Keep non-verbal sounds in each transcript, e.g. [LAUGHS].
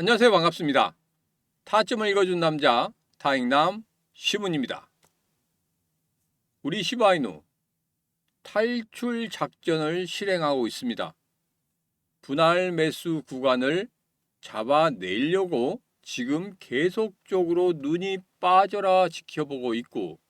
안녕하세요. 반갑습니다. 타점을 읽어준 남자 타익남 시문입니다. 우리 시바이누 탈출 작전을 실행하고 있습니다. 분할 매수 구간을 잡아내려고 지금 계속적으로 눈이 빠져라 지켜보고 있고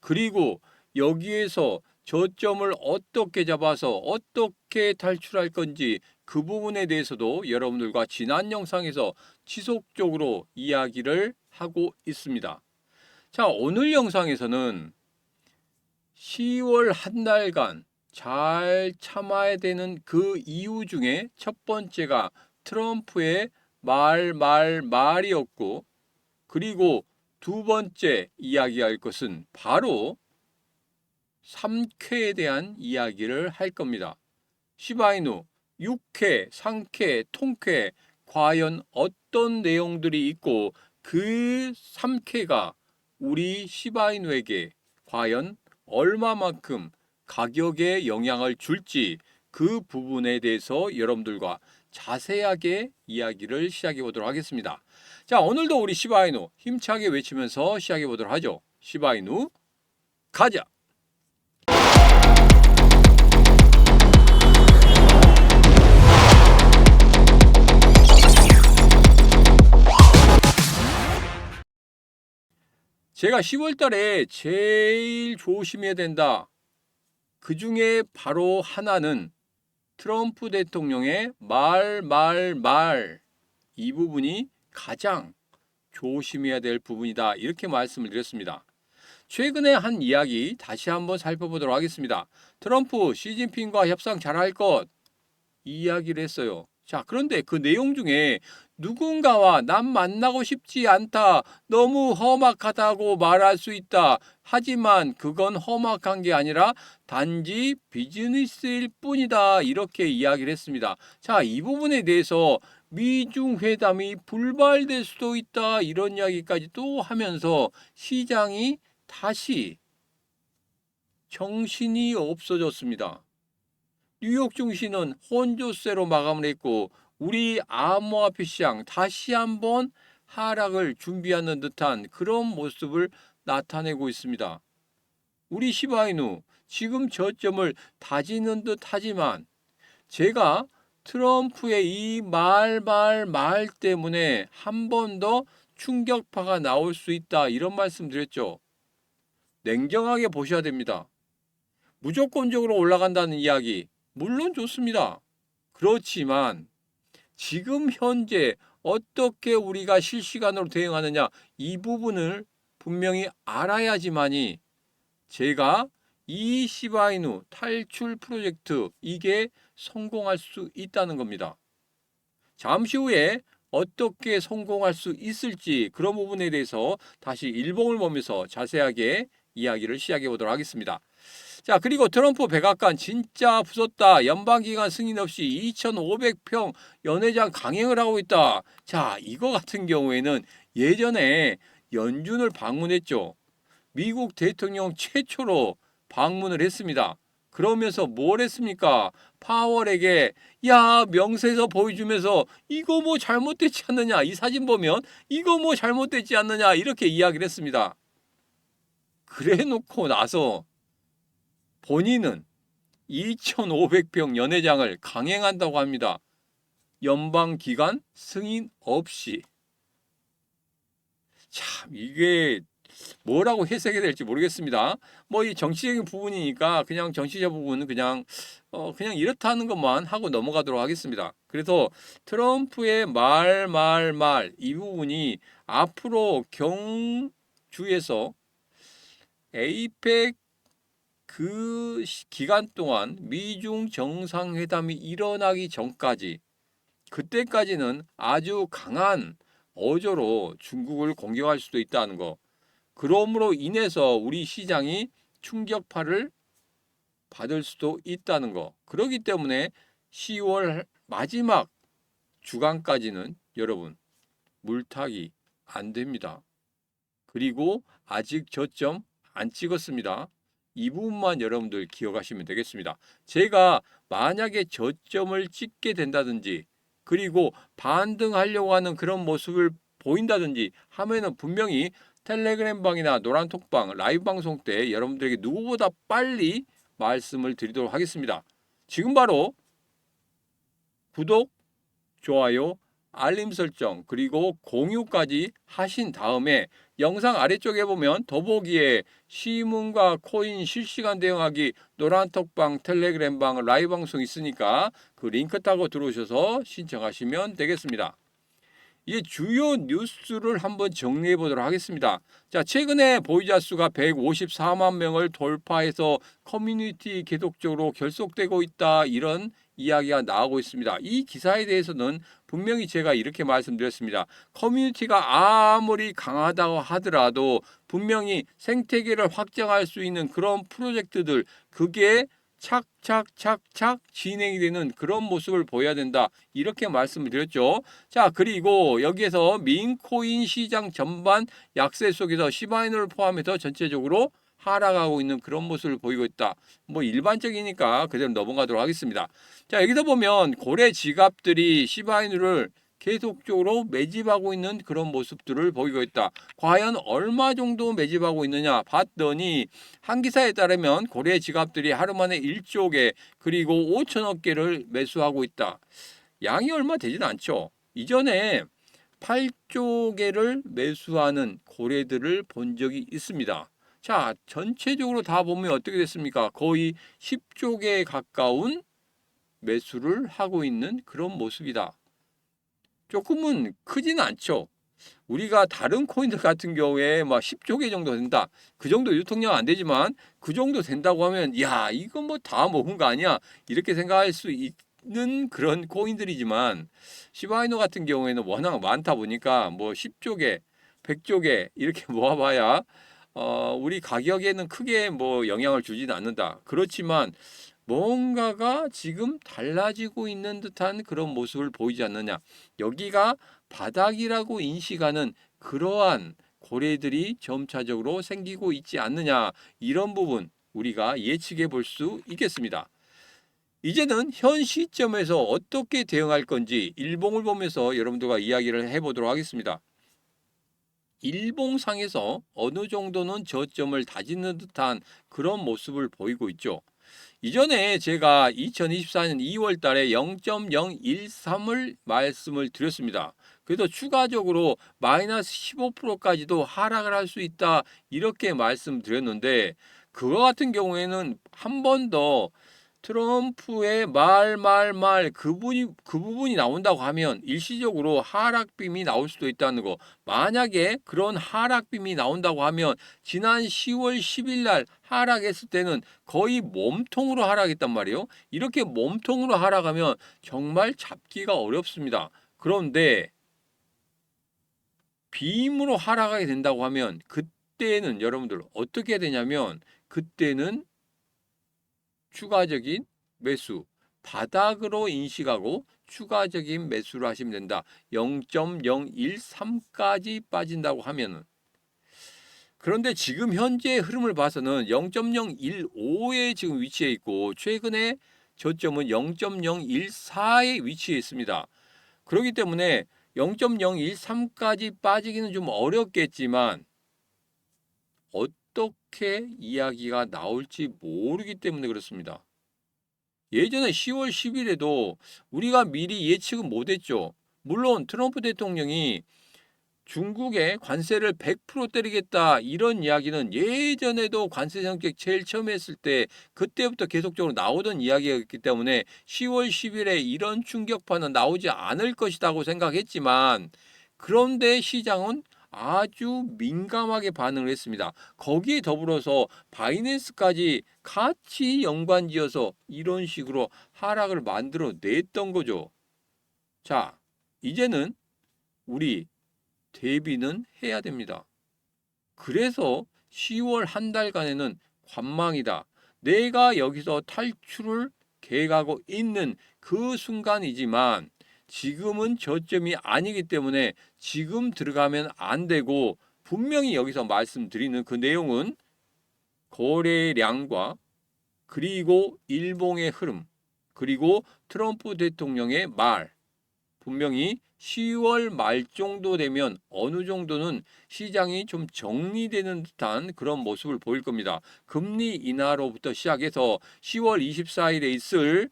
그리고 여기에서 저점을 어떻게 잡아서 어떻게 탈출할 건지 그 부분에 대해서도 여러분들과 지난 영상에서 지속적으로 이야기를 하고 있습니다. 자, 오늘 영상에서는 10월 한 달간 잘 참아야 되는 그 이유 중에 첫 번째가 트럼프의 말, 말, 말이었고, 그리고 두 번째 이야기할 것은 바로 3쾌에 대한 이야기를 할 겁니다. 시바이누 6회, 상쾌, 통쾌 과연 어떤 내용들이 있고 그 3쾌가 우리 시바이누에게 과연 얼마만큼 가격에 영향을 줄지 그 부분에 대해서 여러분들과 자세하게 이야기를 시작해 보도록 하겠습니다. 자, 오늘도 우리 시바이누 힘차게 외치면서 시작해 보도록 하죠. 시바이누 가자. 제가 10월 달에 제일 조심해야 된다. 그 중에 바로 하나는 트럼프 대통령의 말, 말, 말. 이 부분이 가장 조심해야 될 부분이다. 이렇게 말씀을 드렸습니다. 최근에 한 이야기 다시 한번 살펴보도록 하겠습니다. 트럼프, 시진핑과 협상 잘할 것. 이 이야기를 했어요. 자, 그런데 그 내용 중에 누군가와 난 만나고 싶지 않다. 너무 험악하다고 말할 수 있다. 하지만 그건 험악한 게 아니라 단지 비즈니스일 뿐이다. 이렇게 이야기를 했습니다. 자, 이 부분에 대해서 미중 회담이 불발될 수도 있다. 이런 이야기까지 또 하면서 시장이 다시 정신이 없어졌습니다. 뉴욕 증시는 혼조세로 마감을 했고 우리 암호화폐 시장 다시 한번 하락을 준비하는 듯한 그런 모습을 나타내고 있습니다. 우리 시바이누 지금 저점을 다지는 듯 하지만 제가 트럼프의 이 말 말 말 때문에 한 번 더 충격파가 나올 수 있다 이런 말씀 드렸죠. 냉정하게 보셔야 됩니다. 무조건적으로 올라간다는 이야기 물론 좋습니다. 그렇지만 지금 현재 어떻게 우리가 실시간으로 대응하느냐 이 부분을 분명히 알아야지만이 제가 이 시바이누 탈출 프로젝트 이게 성공할 수 있다는 겁니다. 잠시 후에 어떻게 성공할 수 있을지 그런 부분에 대해서 다시 일봉을 보면서 자세하게 이야기를 시작해 보도록 하겠습니다. 자, 그리고 트럼프 백악관 진짜 부쉈다. 연방기관 승인 없이 2,500평 연회장 강행을 하고 있다. 자, 이거 같은 경우에는 예전에 연준을 방문했죠. 미국 대통령 최초로 방문을 했습니다. 그러면서 뭘 했습니까? 파월에게 야 명세서 보여주면서 이거 뭐 잘못됐지 않느냐 이 사진 보면 이거 뭐 잘못됐지 않느냐 이렇게 이야기를 했습니다. 그래 놓고 나서 본인은 2,500평 연회장을 강행한다고 합니다. 연방 기관 승인 없이. 참, 이게 뭐라고 해석해야 될지 모르겠습니다. 뭐 이 정치적인 부분이니까 그냥 정치적 부분은 그냥 어 그냥 이렇다는 것만 하고 넘어가도록 하겠습니다. 그래서 트럼프의 말 말 말 이 부분이 앞으로 경주에서 에이펙 그 시- 기간 동안 미중 정상회담이 일어나기 전까지 그때까지는 아주 강한 어조로 중국을 공격할 수도 있다는 거. 그러므로 인해서 우리 시장이 충격파를 받을 수도 있다는 거. 그렇기 때문에 10월 마지막 주간까지는 여러분 물타기 안 됩니다. 그리고 아직 저점 안 찍었습니다. 이 부분만 여러분들 기억하시면 되겠습니다. 제가 만약에 저점을 찍게 된다든지 그리고 반등하려고 하는 그런 모습을 보인다든지 하면은 분명히 텔레그램 방이나 노란톡방 라이브 방송 때 여러분들에게 누구보다 빨리 말씀을 드리도록 하겠습니다. 지금 바로 구독, 좋아요, 알림 설정 그리고 공유까지 하신 다음에 영상 아래쪽에 보면 더보기에 시문과 코인 실시간 대응하기 노란톡방 텔레그램방 라이브 방송 있으니까 그 링크 타고 들어오셔서 신청하시면 되겠습니다. 이제 주요 뉴스를 한번 정리해 보도록 하겠습니다. 자, 최근에 보유자 수가 154만 명을 돌파해서 커뮤니티 계속적으로 결속되고 있다 이런 이야기가 나오고 있습니다. 이 기사에 대해서는 분명히 제가 이렇게 말씀드렸습니다. 커뮤니티가 아무리 강하다고 하더라도 분명히 생태계를 확장할 수 있는 그런 프로젝트들 그게 착착착착 진행이 되는 그런 모습을 보여야 된다. 이렇게 말씀을 드렸죠. 자, 그리고 여기에서 민코인 시장 전반 약세 속에서 시바이너를 포함해서 전체적으로 하락하고 있는 그런 모습을 보이고 있다. 뭐 일반적이니까 그대로 넘어가도록 하겠습니다. 자, 여기서 보면 고래 지갑들이 시바이누를 계속적으로 매집하고 있는 그런 모습들을 보이고 있다. 과연 얼마 정도 매집하고 있느냐 봤더니 한 기사에 따르면 고래 지갑들이 하루 만에 1조 개 그리고 5천억 개를 매수하고 있다. 양이 얼마 되진 않죠. 이전에 8조 개를 매수하는 고래들을 본 적이 있습니다. 자, 전체적으로 다 보면 어떻게 됐습니까? 거의 10조 개에 가까운 매수를 하고 있는 그런 모습이다. 조금은 크진 않죠. 우리가 다른 코인들 같은 경우에 막 10조 개 정도 된다. 그 정도 유통량 안 되지만 그 정도 된다고 하면 야, 이거 뭐다 먹은 거 아니야? 이렇게 생각할 수 있는 그런 코인들이지만 시바이노 같은 경우에는 워낙 많다 보니까 뭐 10조 개, 100조 개 이렇게 [LAUGHS] 모아봐야 어, 우리 가격에는 크게 뭐 영향을 주지는 않는다. 그렇지만 뭔가가 지금 달라지고 있는 듯한 그런 모습을 보이지 않느냐. 여기가 바닥이라고 인식하는 그러한 고래들이 점차적으로 생기고 있지 않느냐. 이런 부분 우리가 예측해 볼 수 있겠습니다. 이제는 현 시점에서 어떻게 대응할 건지 일봉을 보면서 여러분들과 이야기를 해보도록 하겠습니다. 일봉상에서 어느 정도는 저점을 다지는 듯한 그런 모습을 보이고 있죠. 이전에 제가 2024년 2월 달에 0.013을 말씀을 드렸습니다. 그래서 추가적으로 마이너스 15%까지도 하락을 할 수 있다 이렇게 말씀드렸는데 그거 같은 경우에는 한 번 더 트럼프의 말 말 말 그분이 그 부분이 나온다고 하면 일시적으로 하락빔이 나올 수도 있다는 거. 만약에 그런 하락빔이 나온다고 하면 지난 10월 10일 날 하락했을 때는 거의 몸통으로 하락했단 말이에요. 이렇게 몸통으로 하락하면 정말 잡기가 어렵습니다. 그런데 빔으로 하락하게 된다고 하면 그때는 여러분들 어떻게 되냐면 그때는 추가적인 매수 바닥으로 인식하고 추가적인 매수를 하시면 된다. 0.013까지 빠진다고 하면은 그런데 지금 현재 흐름을 봐서는 0.015에 지금 위치해 있고 최근에 저점은 0.014에 위치해 있습니다. 그렇기 때문에 0.013까지 빠지기는 좀 어렵겠지만 어떻게 이야기가 나올지 모르기 때문에 그렇습니다. 예전에 10월 10일에도 우리가 미리 예측은 못했죠. 물론 트럼프 대통령이 중국에 관세를 100% 때리겠다 이런 이야기는 예전에도 관세 정책 제일 처음 했을 때 그때부터 계속적으로 나오던 이야기였기 때문에 10월 10일에 이런 충격파는 나오지 않을 것이라고 생각했지만 그런데 시장은 아주 민감하게 반응을 했습니다. 거기에 더불어서 바이낸스까지 같이 연관지어서 이런 식으로 하락을 만들어 냈던 거죠. 자, 이제는 우리 대비는 해야 됩니다. 그래서 10월 한 달간에는 관망이다. 내가 여기서 탈출을 계획하고 있는 그 순간이지만 지금은 저점이 아니기 때문에 지금 들어가면 안 되고 분명히 여기서 말씀드리는 그 내용은 거래량과 그리고 일봉의 흐름 그리고 트럼프 대통령의 말 분명히 10월 말 정도 되면 어느 정도는 시장이 좀 정리되는 듯한 그런 모습을 보일 겁니다. 금리 인하로부터 시작해서 10월 24일에 있을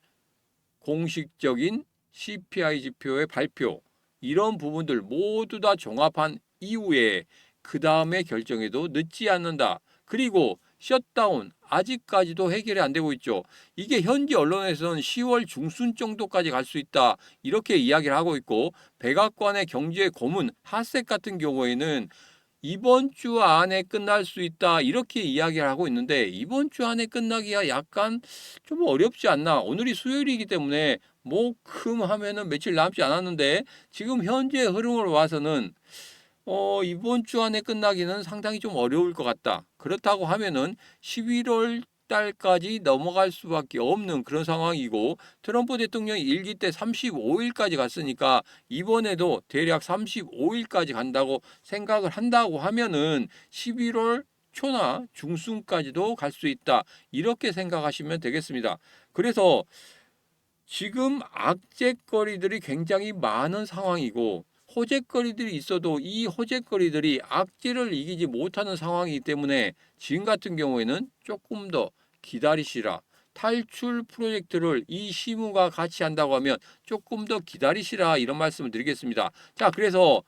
공식적인 CPI 지표의 발표 이런 부분들 모두 다 종합한 이후에 그 다음에 결정해도 늦지 않는다. 그리고 셧다운 아직까지도 해결이 안 되고 있죠. 이게 현지 언론에서는 10월 중순 정도까지 갈 수 있다 이렇게 이야기를 하고 있고 백악관의 경제 고문 하색 같은 경우에는 이번 주 안에 끝날 수 있다 이렇게 이야기를 하고 있는데 이번 주 안에 끝나기가 약간 좀 어렵지 않나 오늘이 수요일이기 때문에 목금 하면은 며칠 남지 않았는데 지금 현재 흐름을 봐서는 어, 이번 주 안에 끝나기는 상당히 좀 어려울 것 같다. 그렇다고 하면은 11월 달까지 넘어갈 수밖에 없는 그런 상황이고 트럼프 대통령이 일기 때 35일까지 갔으니까 이번에도 대략 35일까지 간다고 생각을 한다고 하면은 11월 초나 중순까지도 갈 수 있다. 이렇게 생각하시면 되겠습니다. 그래서 지금 악재거리들이 굉장히 많은 상황이고 호재거리들이 있어도 이 호재거리들이 악재를 이기지 못하는 상황이기 때문에 지금 같은 경우에는 조금 더 기다리시라. 탈출 프로젝트를 이 시무가 같이 한다고 하면 조금 더 기다리시라 이런 말씀을 드리겠습니다. 자, 그래서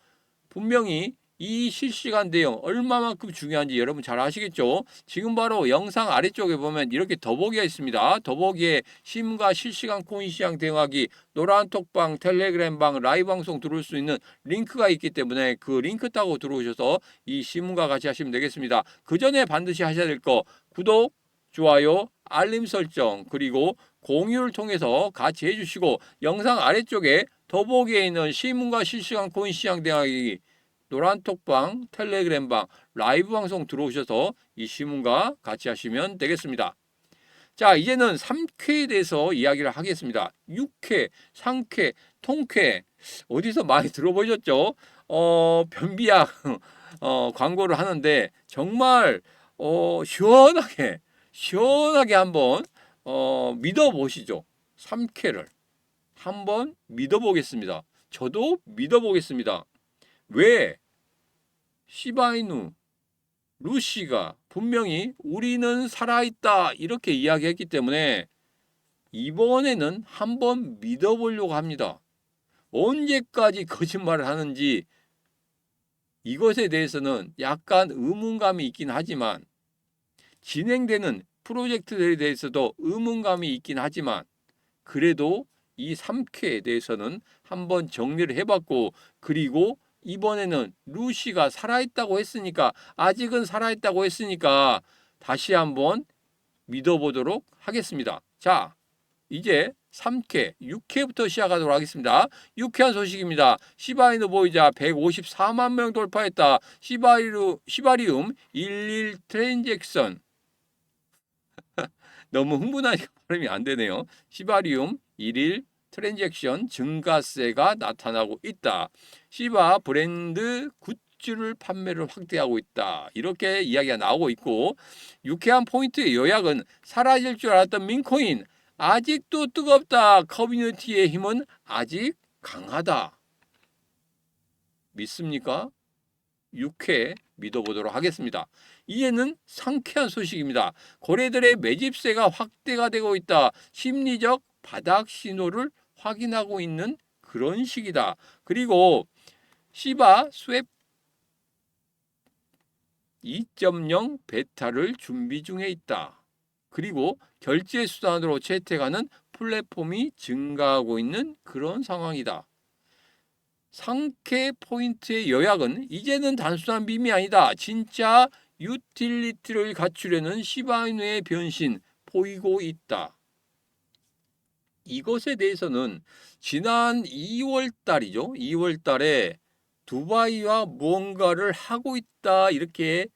분명히 이 실시간 대응 얼마만큼 중요한지 여러분 잘 아시겠죠? 지금 바로 영상 아래쪽에 보면 이렇게 더보기가 있습니다. 더보기에 심과 실시간 코인 시장 대응하기 노란 톡방, 텔레그램방, 라이브 방송 들어올 수 있는 링크가 있기 때문에 그 링크 따고 들어오셔서 이 시문과 같이 하시면 되겠습니다. 그 전에 반드시 하셔야 될 거 구독, 좋아요, 알림 설정 그리고 공유를 통해서 같이 해주시고 영상 아래쪽에 더보기에 있는 시문과 실시간 코인 시장 대응하기 노란 톡방, 텔레그램방, 라이브 방송 들어오셔서 이 시문과 같이 하시면 되겠습니다. 자, 이제는 3쾌에 대해서 이야기를 하겠습니다. 6쾌, 상쾌, 통쾌 어디서 많이 [LAUGHS] 들어보셨죠? 어, 변비약 [LAUGHS] 어, 광고를 하는데 정말 어, 시원하게 시원하게 한번 어, 믿어보시죠. 3쾌를 한번 믿어보겠습니다. 저도 믿어보겠습니다. 왜 시바이누 루시가 분명히 우리는 살아있다 이렇게 이야기했기 때문에 이번에는 한번 믿어보려고 합니다. 언제까지 거짓말을 하는지 이것에 대해서는 약간 의문감이 있긴 하지만 진행되는 프로젝트들에 대해서도 의문감이 있긴 하지만 그래도 이 3쾌에 대해서는 한번 정리를 해봤고 그리고 이번에는 루시가 살아있다고 했으니까 아직은 살아있다고 했으니까 다시 한번 믿어보도록 하겠습니다. 자, 이제 3회, 6회부터 시작하도록 하겠습니다. 유쾌한 소식입니다. 시바이누 보이자 154만 명 돌파했다. 시바리움 11 트랜잭션. 너무 흥분하니까 발음이 안 되네요. 시바리움 1일 트랜잭션 증가세가 나타나고 있다. 시바 브랜드 굿즈를 판매를 확대하고 있다. 이렇게 이야기가 나오고 있고 유쾌한 포인트의 요약은 사라질 줄 알았던 민코인 아직도 뜨겁다. 커뮤니티의 힘은 아직 강하다. 믿습니까? 유쾌 믿어보도록 하겠습니다. 이에는 상쾌한 소식입니다. 거래들의 매집세가 확대가 되고 있다. 심리적 바닥 신호를 확인하고 있는 그런 시기다. 그리고 시바 스웹 2.0 베타를 준비 중에 있다. 그리고 결제 수단으로 채택하는 플랫폼이 증가하고 있는 그런 상황이다. 상쾌 포인트의 요약은 이제는 단순한 밈이 아니다. 진짜 유틸리티를 갖추려는 시바이누의 변신 보이고 있다. 이것에 대해서는 지난 2월 달이죠. 2월 달에 두바이와 무언가를 하고 있다 이렇게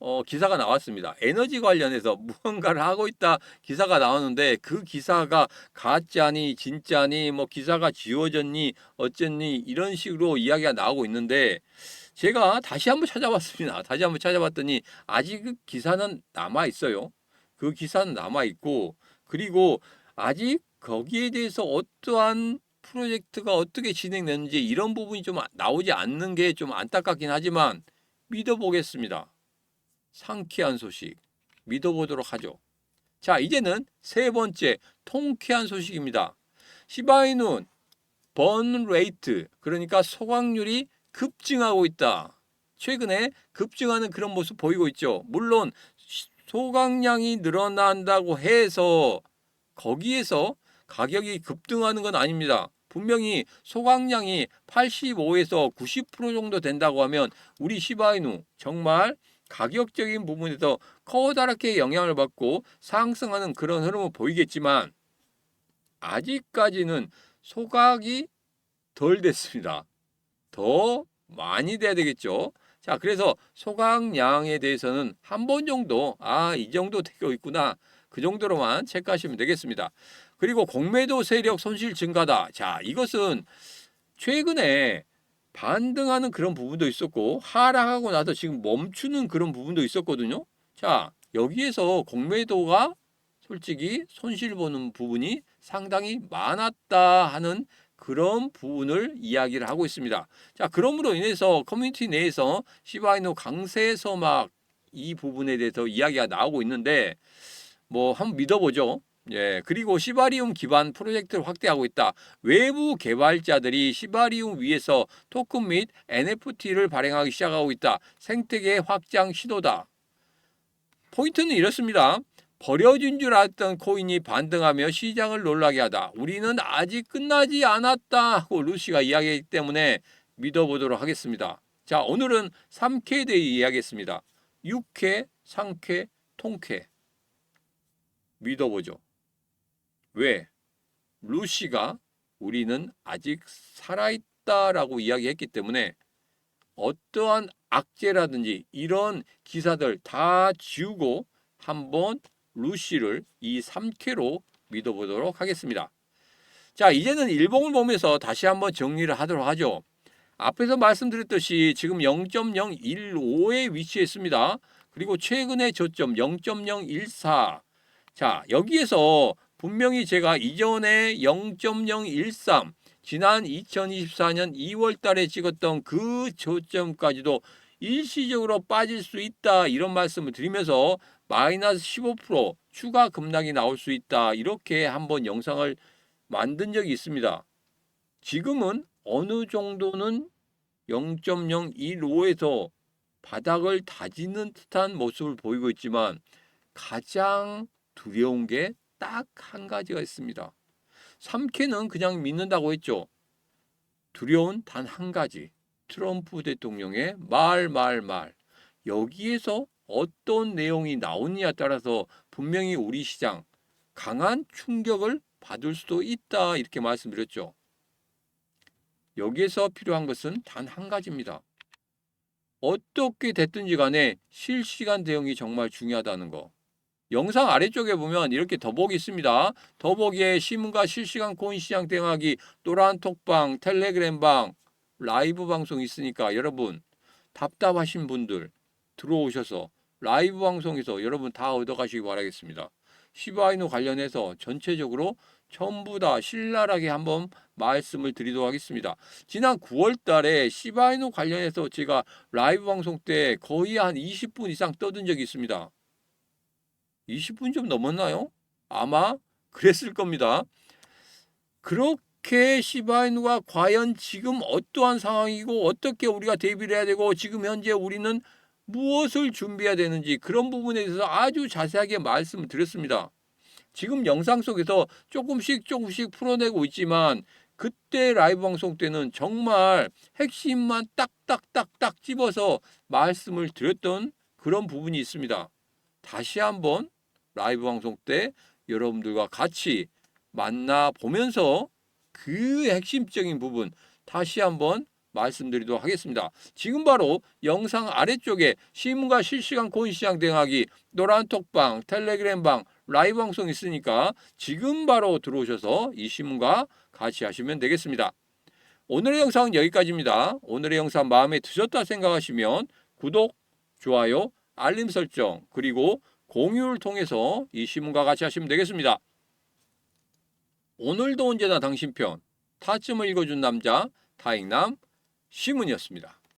어, 기사가 나왔습니다. 에너지 관련해서 무언가를 하고 있다 기사가 나왔는데 그 기사가 가짜니 진짜니 뭐 기사가 지워졌니 어쨌니 이런 식으로 이야기가 나오고 있는데 제가 다시 한번 찾아봤습니다. 다시 한번 찾아봤더니 아직 그 기사는 남아 있어요. 그 기사는 남아 있고 그리고 아직 거기에 대해서 어떠한 프로젝트가 어떻게 진행되는지 이런 부분이 좀 나오지 않는 게 좀 안타깝긴 하지만 믿어보겠습니다. 상쾌한 소식 믿어보도록 하죠. 자, 이제는 세 번째 통쾌한 소식입니다. 시바이누 번 레이트 그러니까 소각률이 급증하고 있다. 최근에 급증하는 그런 모습 보이고 있죠. 물론 소각량이 늘어난다고 해서 거기에서 가격이 급등하는 건 아닙니다. 분명히 소각량이 85에서 90% 정도 된다고 하면 우리 시바이누 정말 가격적인 부분에서 커다랗게 영향을 받고 상승하는 그런 흐름을 보이겠지만 아직까지는 소각이 덜 됐습니다. 더 많이 돼야 되겠죠. 자, 그래서 소각량에 대해서는 한 번 정도 아, 이 정도 되고 있구나. 그 정도로만 체크하시면 되겠습니다. 그리고 공매도 세력 손실 증가다. 자, 이것은 최근에 반등하는 그런 부분도 있었고 하락하고 나서 지금 멈추는 그런 부분도 있었거든요. 자, 여기에서 공매도가 솔직히 손실 보는 부분이 상당히 많았다 하는 그런 부분을 이야기를 하고 있습니다. 자, 그럼으로 인해서 커뮤니티 내에서 시바이노 강세에서 막 이 부분에 대해서 이야기가 나오고 있는데 뭐 한번 믿어보죠. 예, 그리고 시바리움 기반 프로젝트를 확대하고 있다. 외부 개발자들이 시바리움 위에서 토큰 및 NFT를 발행하기 시작하고 있다. 생태계 확장 시도다. 포인트는 이렇습니다. 버려진 줄 알았던 코인이 반등하며 시장을 놀라게 하다. 우리는 아직 끝나지 않았다 하고 루시가 이야기했기 때문에 믿어보도록 하겠습니다. 자, 오늘은 3K에 대해 이야기했습니다. 6K, 상쾌, 통쾌. 믿어보죠. 왜? 루시가 우리는 아직 살아있다라고 이야기했기 때문에 어떠한 악재라든지 이런 기사들 다 지우고 한번 루시를 이 3K로 믿어보도록 하겠습니다. 자, 이제는 일봉을 보면서 다시 한번 정리를 하도록 하죠. 앞에서 말씀드렸듯이 지금 0.015에 위치했습니다. 그리고 최근의 저점 0.014. 자, 여기에서 분명히 제가 이전에 0.013 지난 2024년 2월 달에 찍었던 그 저점까지도 일시적으로 빠질 수 있다 이런 말씀을 드리면서 마이너스 15% 추가 급락이 나올 수 있다 이렇게 한번 영상을 만든 적이 있습니다. 지금은 어느 정도는 0.015에서 바닥을 다지는 듯한 모습을 보이고 있지만 가장 두려운 게 딱 한 가지가 있습니다. 3K는 그냥 믿는다고 했죠. 두려운 단 한 가지. 트럼프 대통령의 말, 말, 말. 여기에서 어떤 내용이 나오느냐에 따라서 분명히 우리 시장 강한 충격을 받을 수도 있다. 이렇게 말씀드렸죠. 여기에서 필요한 것은 단 한 가지입니다. 어떻게 됐든지 간에 실시간 대응이 정말 중요하다는 거. 영상 아래쪽에 보면 이렇게 더보기 있습니다. 더보기에 신문과 실시간 코인 시장 대응하기, 또란 톡방, 텔레그램 방, 라이브 방송 있으니까 여러분 답답하신 분들 들어오셔서 라이브 방송에서 여러분 다 얻어가시기 바라겠습니다. 시바이노 관련해서 전체적으로 전부 다 신랄하게 한번 말씀을 드리도록 하겠습니다. 지난 9월 달에 시바이노 관련해서 제가 라이브 방송 때 거의 한 20분 이상 떠든 적이 있습니다. 20분 좀 넘었나요? 아마 그랬을 겁니다. 그렇게 시바이누가 과연 지금 어떠한 상황이고 어떻게 우리가 대비를 해야 되고 지금 현재 우리는 무엇을 준비해야 되는지 그런 부분에 대해서 아주 자세하게 말씀을 드렸습니다. 지금 영상 속에서 조금씩 조금씩 풀어내고 있지만 그때 라이브 방송 때는 정말 핵심만 딱딱딱딱 집어서 말씀을 드렸던 그런 부분이 있습니다. 다시 한번 라이브 방송 때 여러분들과 같이 만나 보면서 그 핵심적인 부분 다시 한번 말씀드리도록 하겠습니다. 지금 바로 영상 아래쪽에 신문과 실시간 코인 시장 대응하기 노란 톡방, 텔레그램방, 라이브 방송 있으니까 지금 바로 들어오셔서 이 신문과 같이 하시면 되겠습니다. 오늘의 영상은 여기까지입니다. 오늘의 영상 마음에 드셨다 생각하시면 구독, 좋아요, 알림 설정 그리고 공유를 통해서 이 신문과 같이 하시면 되겠습니다. 오늘도 언제나 당신 편 타점을 읽어준 남자 타익남 시문이었습니다.